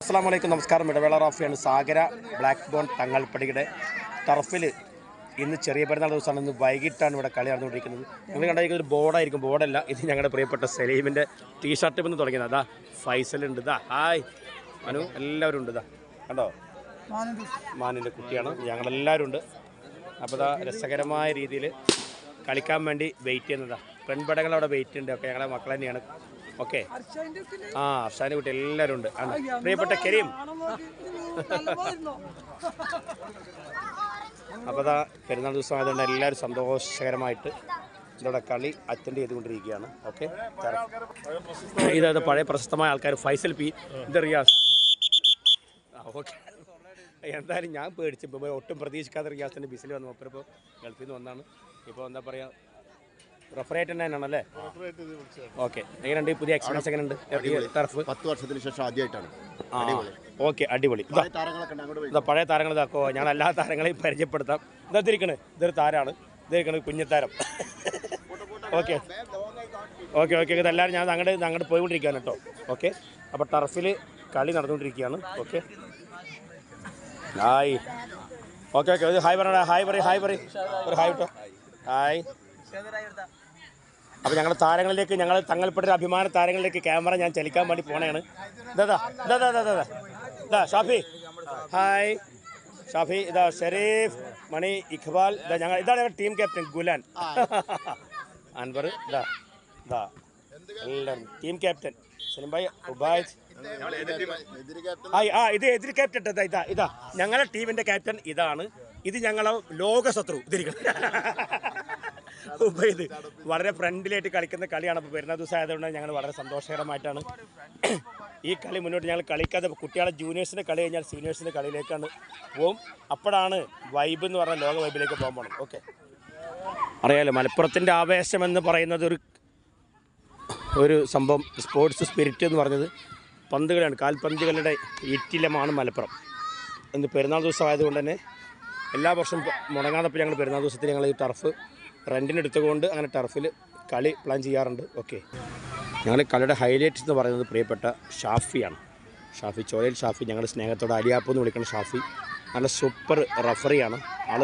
അസ്സാം വലൈക്കും നമസ്കാരം. ഇടവേള റാഫിയാണ് സാഗര ബ്ലാക്ക് ബോൺ തങ്ങൾപ്പടിയുടെ ടർഫിൽ ഇന്ന് ചെറിയ പെരുന്നാൾ ദിവസമാണ്. ഇന്ന് വൈകിട്ടാണ് ഇവിടെ കളി നടന്നുകൊണ്ടിരിക്കുന്നത്. ഞങ്ങൾ കണ്ടിരിക്കുന്ന ഒരു ബോർഡായിരിക്കും. ബോർഡല്ല. ഇത് ഞങ്ങളുടെ പ്രിയപ്പെട്ട സലീമിന്റെ ടീഷർട്ട് ഇപ്പം തുടങ്ങിയത്. അതാ ഫൈസൽ ഉണ്ട്. ഇതാ ഹായ്. മനു എല്ലാവരും ഉണ്ട്. ഇതാ കണ്ടോ? മാനിന്റെ കുട്ടിയാണ്. ഞങ്ങളെല്ലാവരും ഉണ്ട്. അപ്പോൾ ഇതാ രസകരമായ രീതിയിൽ കളിക്കാൻ വേണ്ടി വെയിറ്റ് ചെയ്യുന്നതാ. പെൺപടങ്ങൾ അവിടെ വെയിറ്റ് ഉണ്ട്. ഒക്കെ ഞങ്ങളുടെ മക്കൾ തന്നെയാണ് ഓക്കെ. ആ അർഷാന്റെ കുട്ടി എല്ലാവരും ഉണ്ട്. പ്രിയപ്പെട്ട കരീം. അപ്പോൾ അതാ പെരുന്നാൾ ദിവസം ആയതുകൊണ്ട് എല്ലാവരും സന്തോഷകരമായിട്ട് ഇതോടെ കളി അറ്റൻഡ് ചെയ്തുകൊണ്ടിരിക്കുകയാണ്. ഓക്കെ. ഇതായത് പഴയ പ്രശസ്തമായ ആൾക്കാർ ഫൈസൽ പി. ഇത് റിയാസ്. ഓക്കെ. എന്തായാലും ഞാൻ പേടിച്ചു ഇപ്പോൾ ഒട്ടും പ്രതീക്ഷിക്കാതെ റിയാസിന്റെ ബിസിൽ വന്നു. അപ്പോൾ ഇപ്പോൾ ഗൾഫിൽ നിന്ന് വന്നാണ്. ഇപ്പോൾ എന്താ പറയുക റെഫറേറ്റ് തന്നെയാണല്ലേ? ഓക്കെ. എങ്ങനെയുണ്ട്? ഈ പുതിയ എക്സ്പീരിയൻസ് എങ്ങനെയുണ്ട്? ടർഫ്? പത്ത് വർഷത്തിന് ശേഷം ആദ്യമായിട്ടാണ്. ആ. ഓക്കെ അടിപൊളി. ഇതാ. പഴയ താരങ്ങൾ ഇതാക്കോ ഞാൻ എല്ലാ താരങ്ങളെയും പരിചയപ്പെടുത്താം. ഇതാ തിരിക്കണ് ഇതൊരു താരാണ്. ഇതിരിക്കണത് കുഞ്ഞത്താരം. ഓക്കെ. ഓക്കെ ഓക്കെ ഇതെല്ലാവരും ഞാൻ അങ്ങോട്ട് അങ്ങോട്ട് പോയിക്കൊണ്ടിരിക്കുകയാണ് കേട്ടോ. ഓക്കെ. അപ്പോൾ ടർഫിൽ കളി നടന്നുകൊണ്ടിരിക്കുകയാണ്. Okay. Hi. Okay okay. Hi പറയണ ഹായ് പറയും ഹായ് പറയും. ഒരു ഹായ് കേട്ടോ ഹായ്. അപ്പോൾ ഞങ്ങളുടെ താരങ്ങളിലേക്ക് ഞങ്ങൾ തങ്ങൾപ്പെട്ട അഭിമാന താരങ്ങളിലേക്ക് ക്യാമറ ഞാൻ ചലിക്കാൻ വേണ്ടി പോണേണ്. ഇതാ ഇതാ ഇതാ ഇതാ ഇതാ ഷാഫി. ഹായ്. ഷാഫി ഇതാ ഷെരീഫ് മണി ഇഖ്ബാൽ ഇതാ ഞങ്ങൾ ഇതാണ് ഞങ്ങളുടെ ടീം ക്യാപ്റ്റൻ ഗുലാൻ. അൻവർ ഇതാ ഇതാ എല്ലാം ടീം ക്യാപ്റ്റൻ. സലിം ഭായ് ഉബായ്. ആ ഇത് എതിരി ക്യാപ്റ്റൻ ഇതാ ഇതാ ഇതാ. ഞങ്ങളുടെ ടീമിന്റെ ക്യാപ്റ്റൻ ഇതാണ്. ഇത് ഞങ്ങളെ ലോകശത്രു ഇതിരിക്കണം. ഇത് വളരെ ഫ്രണ്ട്ലിയായിട്ട് കളിക്കുന്ന കളിയാണ് അപ്പോൾ വരുന്ന ദിവസം ആയതുകൊണ്ട് ഞങ്ങൾ വളരെ സന്തോഷകരമായിട്ടാണ്. ഈ കളി മുന്നോട്ട് ഞങ്ങൾ കളിക്കാതെ കുട്ടികളെ ജൂനിയേഴ്സിന്റെ കളി കഴിഞ്ഞാൽ സീനിയേഴ്സിന്റെ കളിയിലേക്കാണ് പോവും. അപ്പോഴാണ് വൈബ് എന്ന് പറഞ്ഞ ലോക വൈബിലേക്ക് പോകാൻ പോകണം ഓക്കെ അറിയാലോ മലപ്പുറത്തിന്റെ ആവേശം എന്ന് പറയുന്നത് ഒരു ഒരു സംഭവം സ്പോർട്സ് സ്പിരിറ്റ് എന്ന് പറഞ്ഞത് പന്തുകളാണ്. കാൽപന്തുകളുടെ ഇറ്റിലമാണ് മലപ്പുറം. ഇന്ന് പെരുന്നാൾ ദിവസമായതുകൊണ്ട് തന്നെ എല്ലാ വർഷവും മുടങ്ങാതപ്പോൾ മുടങ്ങാതെ ഞങ്ങൾ പെരുന്നാൾ ദിവസത്തിൽ ഞങ്ങൾ ഈ ടർഫ് റെന്റിന് എടുത്തുകൊണ്ട് അങ്ങനെ ടർഫിൽ കളി പ്ലാൻ ചെയ്യാറുണ്ട്. ഓക്കെ ഞങ്ങൾ കളിയുടെ ഹൈലൈറ്റ്സ് എന്ന് പറയുന്നത് പ്രിയപ്പെട്ട ഷാഫിയാണ്. ഷാഫി ചോയൽ ഷാഫി ഞങ്ങളുടെ സ്നേഹത്തോടെ അലിയാപ്പ് എന്ന് വിളിക്കുന്ന ഷാഫി. നല്ല സൂപ്പർ റഫറിയാണ് ആൾ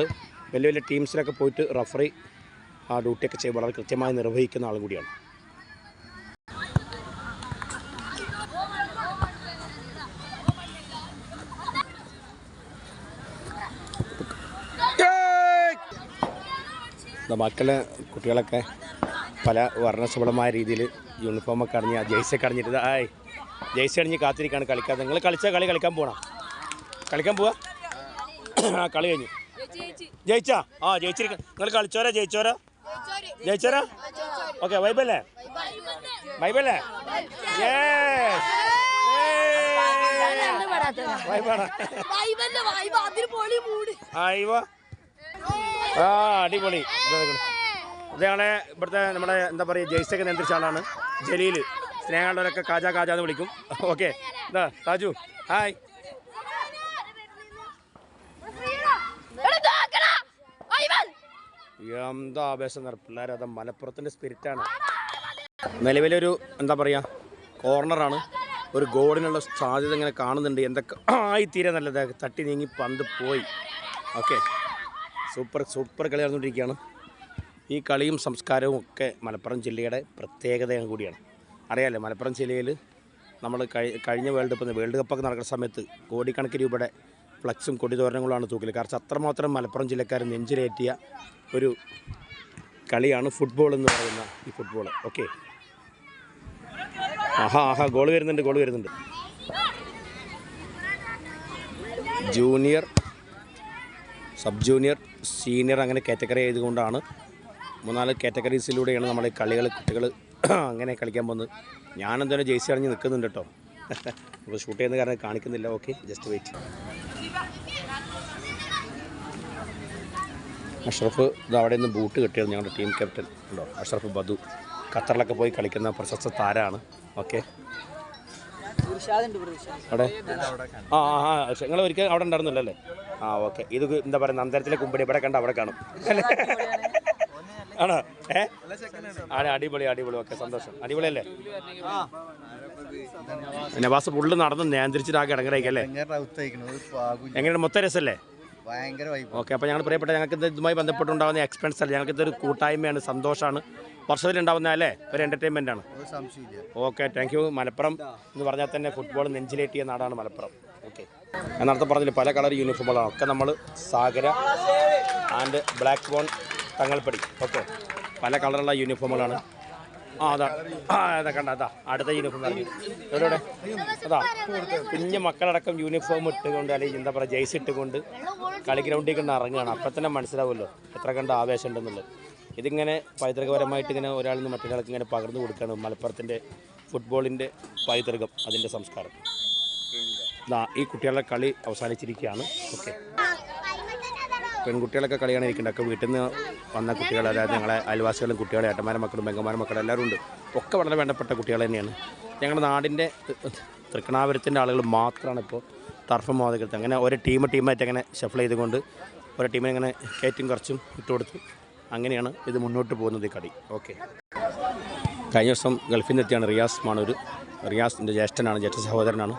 വലിയ വലിയ ടീംസിലൊക്കെ പോയിട്ട് റഫറി ആ ഡ്യൂട്ടിയൊക്കെ ചെയ്ത് വളരെ കൃത്യമായി നിർവഹിക്കുന്ന ആളും കൂടിയാണ്. മക്കളെ കുട്ടികളൊക്കെ പല വർണശബളമായ രീതിയിൽ യൂണിഫോമൊക്കെ അടഞ്ഞ് ജേഴ്സിയൊക്കെ അടഞ്ഞിട്ട് ആയ് ജേഴ്സി അണിഞ്ഞ് കാത്തിരിക്കാണ് കളിക്കാതെ നിങ്ങൾ കളിച്ച കളി കളിക്കാൻ പോകണം കളിക്കാൻ പോവാ? ആ കളി കഴിഞ്ഞു. ജയിച്ചാ? ആ ജയിച്ചിരിക്ക. നിങ്ങൾ കളിച്ചോരാ ജയിച്ചോരാ? ജയിച്ചോരാ? ഓക്കെ വൈബല്ലേ വൈബല്ലേ വൈബാണ്. അയ്യോ ആ അടിപൊളി. ഇതാണ് ഇവിടുത്തെ നമ്മുടെ എന്താ പറയുക ജയ്സൊക്കെ നിയന്ത്രിച്ച ആളാണ്. ജലീൽ സ്നേഹമുള്ളവരൊക്കെ കാജ കാജ എന്ന് വിളിക്കും. ഓക്കെ. എന്താ താജു ഹായ്. എന്താ ആവേശം പിള്ളേർ അത് മലപ്പുറത്തിന്റെ സ്പിരിറ്റാണ് നിലവിലൊരു എന്താ പറയുക കോർണറാണ് ഒരു ഗോളിനുള്ള സാധ്യത ഇങ്ങനെ കാണുന്നുണ്ട്. എന്തൊക്കെ ആയി തീരെ നല്ലത് തട്ടി നീങ്ങി പന്ത് പോയി. ഓക്കെ. സൂപ്പർ സൂപ്പർ കളി നടന്നുകൊണ്ടിരിക്കുകയാണ്. ഈ കളിയും സംസ്കാരവും ഒക്കെ മലപ്പുറം ജില്ലയുടെ പ്രത്യേകതയും കൂടിയാണ്. അറിയാലോ മലപ്പുറം ജില്ലയിൽ നമ്മൾ കഴിഞ്ഞ വേൾഡ് കപ്പ് വേൾഡ് കപ്പൊക്കെ നടക്കുന്ന സമയത്ത് കോടിക്കണക്കിന് രൂപയുടെ ഫ്ലക്സും കൊടിതോരണങ്ങളുമാണ് തൂക്കൽ കാരണം അത്രമാത്രം മലപ്പുറം ജില്ലക്കാർ നെഞ്ചിലേറ്റിയ ഒരു കളിയാണ് ഫുട്ബോൾ എന്ന് പറയുന്ന ഈ ഫുട്ബോൾ ഓക്കെ. ആഹാ ആഹാ ഗോൾ വരുന്നുണ്ട് ഗോൾ വരുന്നുണ്ട്. ജൂനിയർ സബ് ജൂനിയർ സീനിയർ അങ്ങനെ കാറ്റഗറി ആയതുകൊണ്ടാണ് മൂന്നാൽ കാറ്റഗറീസിലൂടെയാണ് നമ്മൾ ഈ കളികൾ കുട്ടികൾ അങ്ങനെ കളിക്കാൻ പോകുന്നത്. ഞാനെന്തായാലും ജേഴ്സി അറിഞ്ഞ് നിൽക്കുന്നുണ്ട് കേട്ടോ. അപ്പോൾ ഷൂട്ട് ചെയ്യുന്ന കാരണം കാണിക്കുന്നില്ല. ഓക്കെ ജസ്റ്റ് വെയിറ്റ് അഷ്റഫ് ഇത് അവിടെ നിന്ന് ബൂട്ട് കിട്ടിയത് ഞങ്ങളുടെ ടീം ക്യാപ്റ്റൻ ഉണ്ടോ? അഷ്റഫ് ബദു ഖത്തറിലൊക്കെ പോയി കളിക്കുന്ന പ്രശസ്ത താരമാണ്. ഓക്കെ. അവിടെ? ആ ആ നിങ്ങൾ ഒരിക്കൽ അവിടെ ഉണ്ടായിരുന്നില്ലല്ലേ? ആ ഓക്കെ. ഇത് എന്താ പറയുക നന്ദരത്തിലെ കുമ്പടി ഇവിടെ കണ്ട അവിടെ കാണും. അല്ലേ? ആണോ? ഏ? ആണ് അടിപൊളി അടിപൊളി. ഓക്കെ സന്തോഷം. അടിപൊളിയല്ലേ? നവാസ് ഫുള്ള് നടന്ന് നിയന്ത്രിച്ചിട്ട് ആകെ ഇടങ്ങറായിക്കല്ലേ എങ്ങനെയാണ് മൊത്തം രസമല്ലേ? ഓക്കെ അപ്പോൾ ഞങ്ങൾ പ്രിയപ്പെട്ട ഞങ്ങൾക്ക് ഇത് ഇതുമായി ബന്ധപ്പെട്ടുണ്ടാകുന്ന എക്സ്പെൻസ് അല്ല? ഞങ്ങൾക്ക് ഇതൊരു കൂട്ടായ്മയാണ് സന്തോഷമാണ് വർഷത്തിലുണ്ടാവുന്ന അല്ലേ? ഒരു എന്റർടൈൻമെന്റ് ആണ്. ഓക്കെ താങ്ക് യു മലപ്പുറം എന്ന് പറഞ്ഞാൽ തന്നെ ഫുട്ബോൾ നെഞ്ചിലേറ്റിയ നാടാണ് മലപ്പുറം. ഓക്കെ ഞാൻ നേരത്തെ പറഞ്ഞില്ല പല കളർ യൂണിഫോമുകളാണ് ഒക്കെ നമ്മൾ സാഗര ആൻഡ് ബ്ലാക്ക് ബോൺ തങ്ങൾപ്പടി. ഓക്കെ പല കളറുള്ള യൂണിഫോമുകളാണ് ആ അതാ. ആ അതാ കണ്ട അതാ. അടുത്ത യൂണിഫോം ഇറങ്ങി. എവിടെ എവിടെ? അതാ. കുഞ്ഞു മക്കളടക്കം യൂണിഫോം ഇട്ടുകൊണ്ട് അല്ലെങ്കിൽ എന്താ പറയുക ജേഴ്സി ഇട്ടുകൊണ്ട് കളി ഗ്രൗണ്ടിൽ കണ്ട് ഇറങ്ങുകയാണ്. അപ്പം തന്നെ മനസ്സിലാവുമല്ലോ എത്ര കണ്ട് ആവേശം ഉണ്ടെന്നുള്ളത് ഇതിങ്ങനെ പൈതൃകപരമായിട്ട് ഇങ്ങനെ ഒരാളിൽ നിന്ന് മറ്റൊരാൾക്ക് ഇങ്ങനെ പകർന്നു കൊടുക്കുകയാണ് മലപ്പുറത്തിന്റെ ഫുട്ബോളിന്റെ പൈതൃകം അതിന്റെ സംസ്കാരം. ഈ കുട്ടികളുടെ കളി അവസാനിച്ചിരിക്കുകയാണ്. ഓക്കെ. പെൺകുട്ടികളൊക്കെ കളിയാണ് ഇരിക്കുന്നത് ഒക്കെ വീട്ടിൽ നിന്ന് വന്ന കുട്ടികൾ അതായത് ഞങ്ങളെ അയൽവാസികളും കുട്ടികളെ ഏട്ടന്മാരും മക്കളും പെങ്ങന്മാരും മക്കളും എല്ലാവരും ഉണ്ട്. ഒക്കെ വളരെ വേണ്ടപ്പെട്ട കുട്ടികൾ തന്നെയാണ്. ഞങ്ങളുടെ നാടിന്റെ തൃക്കണാപുരത്തിന്റെ ആളുകൾ മാത്രമാണ് ഇപ്പോൾ ടർഫ് മോദകത്ത് അങ്ങനെ ഒരു ടീം ടീമായിട്ട് അങ്ങനെ ഷഫിൾ ചെയ്തുകൊണ്ട് ഒരു ടീമിനെ അങ്ങനെ കയറ്റും കുറച്ചും ഇട്ട് കൊടുത്തു അങ്ങനെയാണ് ഇത് മുന്നോട്ട് പോകുന്നത് ഈ കളി ഓക്കെ കഴിഞ്ഞ ദിവസം ഗൾഫിൽ നിന്നെത്തിയാണ് റിയാസ് മാണൂർ റിയാസിന്റെ ജ്യേഷ്ഠനാണ് ജ്യേഷ്ഠ സഹോദരനാണ്.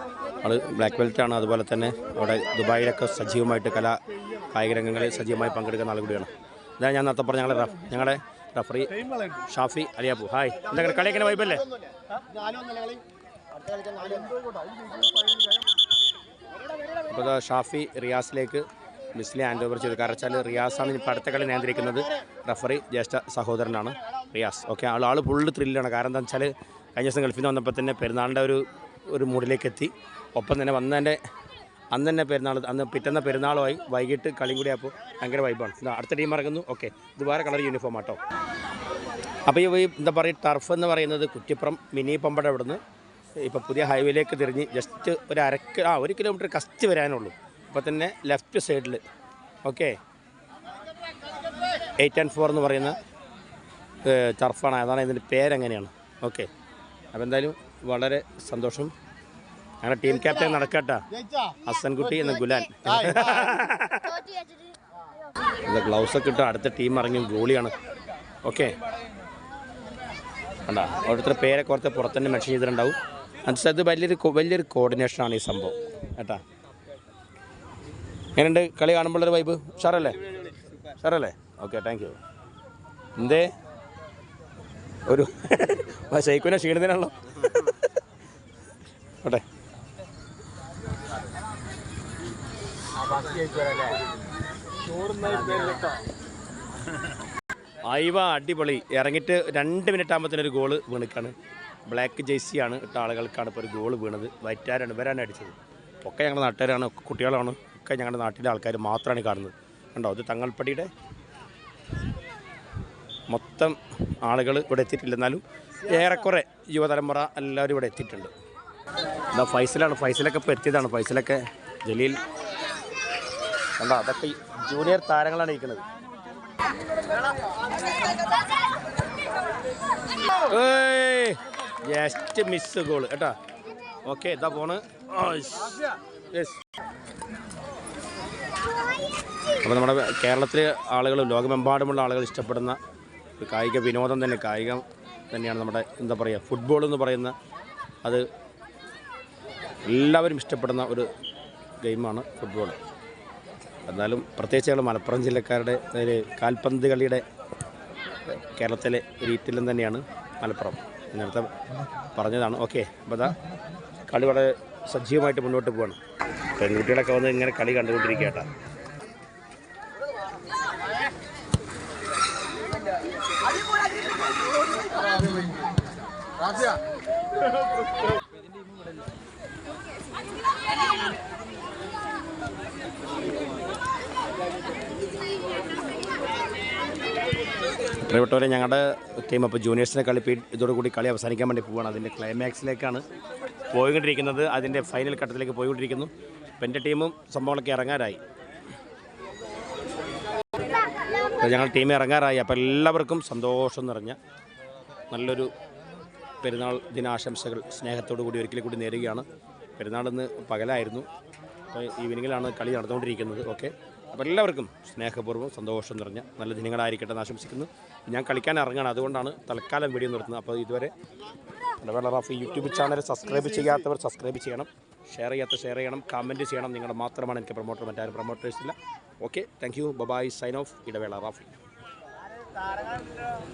ആൾ ബ്ലാക്ക് ബെൽറ്റാണ് അതുപോലെ തന്നെ അവിടെ ദുബായിലൊക്കെ സജീവമായിട്ട് കലാ കായിക രംഗങ്ങളിൽ സജീവമായി പങ്കെടുക്കുന്ന ആൾ കൂടിയാണ്. ഇതാ ഞാൻ നേരത്തെ പറഞ്ഞ ഞങ്ങളുടെ റഫ് ഞങ്ങളുടെ റഫറി ഷാഫി അലിയാപ്പു ഹായ് എന്താ കളി എങ്ങനെ വൈബല്ലേ അപ്പോൾ ഷാഫി റിയാസിലേക്ക് മിസ്ലി ഹാൻഡ് ഓവർ ചെയ്തു. കാരണം വെച്ചാൽ റിയാസാണ് ഇപ്പോൾ അടുത്ത കളി നിയന്ത്രിക്കുന്നത്. റഫറി ജ്യേഷ്ഠ സഹോദരനാണ്. റിയാസ്. ഓക്കെ ആൾ ആൾ ഫുള്ള് ത്രില്ലാണ് കാരണം എന്താ വെച്ചാൽ കഴിഞ്ഞ ദിവസം ഗൾഫിൽ നിന്ന് വന്നപ്പോൾ തന്നെ പെരുന്നാളിന്റെ ഒരു ഒരു മൂഡിലേക്ക് എത്തി. ഒപ്പം തന്നെ വന്നതിന്റെ അന്ന് തന്നെ പെരുന്നാൾ അന്ന് പിറ്റന്ന പെരുന്നാളുമായി വൈകിട്ട് കളിയും കൂടി അപ്പോൾ ഭയങ്കര വൈബാണ് ഇതാ അടുത്ത ടീം ഇറങ്ങുന്നു. ഓക്കെ ഇത് വേറെ കളർ യൂണിഫോം ആട്ടോ. അപ്പോൾ ഈ ഈ എന്താ പറയുക ടർഫ് എന്ന് പറയുന്നത് കുറ്റിപ്പുറം മിനി പമ്പട അവിടുന്ന്. ഇപ്പോൾ പുതിയ ഹൈവേയിലേക്ക് തിരിഞ്ഞ് ജസ്റ്റ് ഒരു അര ആ ഒരു കിലോമീറ്റർ കസ്റ്റ് വരാനുള്ളൂ അപ്പോൾ തന്നെ ലെഫ്റ്റ് സൈഡിൽ ഓക്കെ. എയ്റ്റ് ആൻഡ് ഫോർ എന്ന് പറയുന്ന ടർഫാണ്. അതാണ് ഇതിന്റെ പേരെങ്ങനെയാണ്. ഓക്കെ. അപ്പോൾ എന്തായാലും വളരെ സന്തോഷം. ഞങ്ങളുടെ ടീം ക്യാപ്റ്റൻ നടക്കട്ട. ഹസൻകുട്ടി എന്ന ഗുലാൻ ഗ്ലൗസ് ഒക്കെ ഇട്ട് അടുത്ത ടീം ഇറങ്ങി. ഗോളിയാണ്. ഓക്കെ. കണ്ടാ ഓരോരുത്തരുടെ പേരെ കുറച്ച് പുറത്തുതന്നെ മെൻഷൻ ചെയ്തിട്ടുണ്ടാവും. അത് വലിയൊരു വലിയൊരു കോർഡിനേഷനാണ് ഈ സംഭവം. കേട്ടാ? എങ്ങനെയുണ്ട്? കളി കാണുമ്പോഴൊരു വൈബ് ഉഷാറല്ലേ? ഉഷാറല്ലേ? ഓക്കെ താങ്ക് യു എന്തേ? ഒരു ശൈക്കുനെ ക്ഷീണിതനാണല്ലോ. ഓട്ടെ. ഐവ അടിപൊളി. ഇറങ്ങിയിട്ട് രണ്ട് മിനിറ്റ് ആകുമ്പോഴത്തേന് ഒരു ഗോൾ വീണിക്കാണ് ബ്ലാക്ക് ജേഴ്സിയാണ് ഇട്ട ആളുകൾക്കാണ് ഇപ്പോൾ ഒരു ഗോൾ വീണത്. വൈറ്റാരാണ് ഇവരാണ് അടിച്ചത്. ഒക്കെ ഞങ്ങളുടെ നാട്ടുകാരാണ് കുട്ടികളാണ്. ഒക്കെ ഞങ്ങളുടെ നാട്ടിലെ ആൾക്കാർ മാത്രമാണ് കാണുന്നത്. കണ്ടോ? അത് തങ്ങൾപ്പടിയുടെ മൊത്തം ആളുകൾ ഇവിടെ എത്തിയിട്ടില്ല. എന്നാലും ഏറെക്കുറെ യുവതലമുറ എല്ലാവരും ഇവിടെ എത്തിയിട്ടുണ്ട്. എന്താ ഫൈസലാണ്. ഫൈസലൊക്കെ ഇപ്പോൾ എത്തിയതാണ്. ഫൈസലൊക്കെ ജലീൽ. കണ്ടോ? അതൊക്കെ ജൂനിയർ താരങ്ങളാണ് ഇരിക്കുന്നത്. Just miss goal. കേട്ടോ? ഓക്കെ ഇതാ പോണ്. യെസ്. അപ്പോൾ നമ്മുടെ കേരളത്തിലെ ആളുകൾ ലോകമെമ്പാടുമുള്ള ആളുകൾ ഇഷ്ടപ്പെടുന്ന ഒരു കായിക വിനോദം തന്നെ കായികം തന്നെയാണ് നമ്മുടെ എന്താ പറയുക ഫുട്ബോൾ എന്ന് പറയുന്ന അത് എല്ലാവരും ഇഷ്ടപ്പെടുന്ന ഒരു ഗെയിമാണ് ഫുട്ബോൾ എന്നാലും പ്രത്യേകിച്ച് ഞങ്ങൾ മലപ്പുറം ജില്ലക്കാരുടെ കാൽപന്ത് കളിയുടെ കേരളത്തിലെ ഈറ്റില്ലം തന്നെയാണ് മലപ്പുറം. നേരത്തെ പറഞ്ഞതാണ്. ഓക്കെ അപ്പോൾ അതാ കളി വളരെ സജീവമായിട്ട് മുന്നോട്ട് പോവാണ്. പെൺകുട്ടികളൊക്കെ വന്ന് ഇങ്ങനെ കളി കണ്ടുകൊണ്ടിരിക്കുക കേട്ടോ പ്രിയപ്പെട്ടവരെ ഞങ്ങളുടെ ടീം അപ്പോൾ ജൂനിയേഴ്സിനെ കളി പി- ഇതോടുകൂടി കളി അവസാനിക്കാൻ വേണ്ടി പോവുകയാണ് അതിന്റെ ക്ലൈമാക്സിലേക്കാണ് പോയിക്കൊണ്ടിരിക്കുന്നത്. അതിന്റെ ഫൈനൽ ഘട്ടത്തിലേക്ക് പോയിക്കൊണ്ടിരിക്കുന്നു. അപ്പം എന്റെ ടീമും സംഭവങ്ങളൊക്കെ ഇറങ്ങാറായി. ഞങ്ങൾ ടീം ഇറങ്ങാറായി. അപ്പോൾ എല്ലാവർക്കും സന്തോഷം നിറഞ്ഞ നല്ലൊരു പെരുന്നാൾ ദിനാശംസകൾ സ്നേഹത്തോടു കൂടി ഒരിക്കലും കൂടി നേരുകയാണ്. പെരുന്നാൾ ഇന്ന് പകലായിരുന്നു. അപ്പോൾ ഈവനിങ്ങിലാണ് കളി നടന്നുകൊണ്ടിരിക്കുന്നത്. ഓക്കെ. അപ്പോൾ എല്ലാവർക്കും സ്നേഹപൂർവം സന്തോഷം നിറഞ്ഞ നല്ല ദിനങ്ങളായിരിക്കട്ടെ എന്ന് ആശംസിക്കുന്നു. ഞാൻ കളിക്കാൻ ഇറങ്ങണം. അതുകൊണ്ടാണ് തൽക്കാലം വീഡിയോ നിർത്തുന്നത് അപ്പോൾ ഇതുവരെ ഇടവേള റാഫി യൂട്യൂബ് ചാനൽ സബ്സ്ക്രൈബ് ചെയ്യാത്തവർ സബ്സ്ക്രൈബ് ചെയ്യണം. ഷെയർ ചെയ്യാത്ത ഷെയർ ചെയ്യണം. കമന്റ് ചെയ്യണം. നിങ്ങളുടെ മാത്രമാണ് എനിക്ക് പ്രൊമോട്ടർ മറ്റാരും പ്രൊമോട്ടേഴ്സ് ഇല്ല. Okay. Thank you. Bye bye sign off ഇടവേള റാഫി.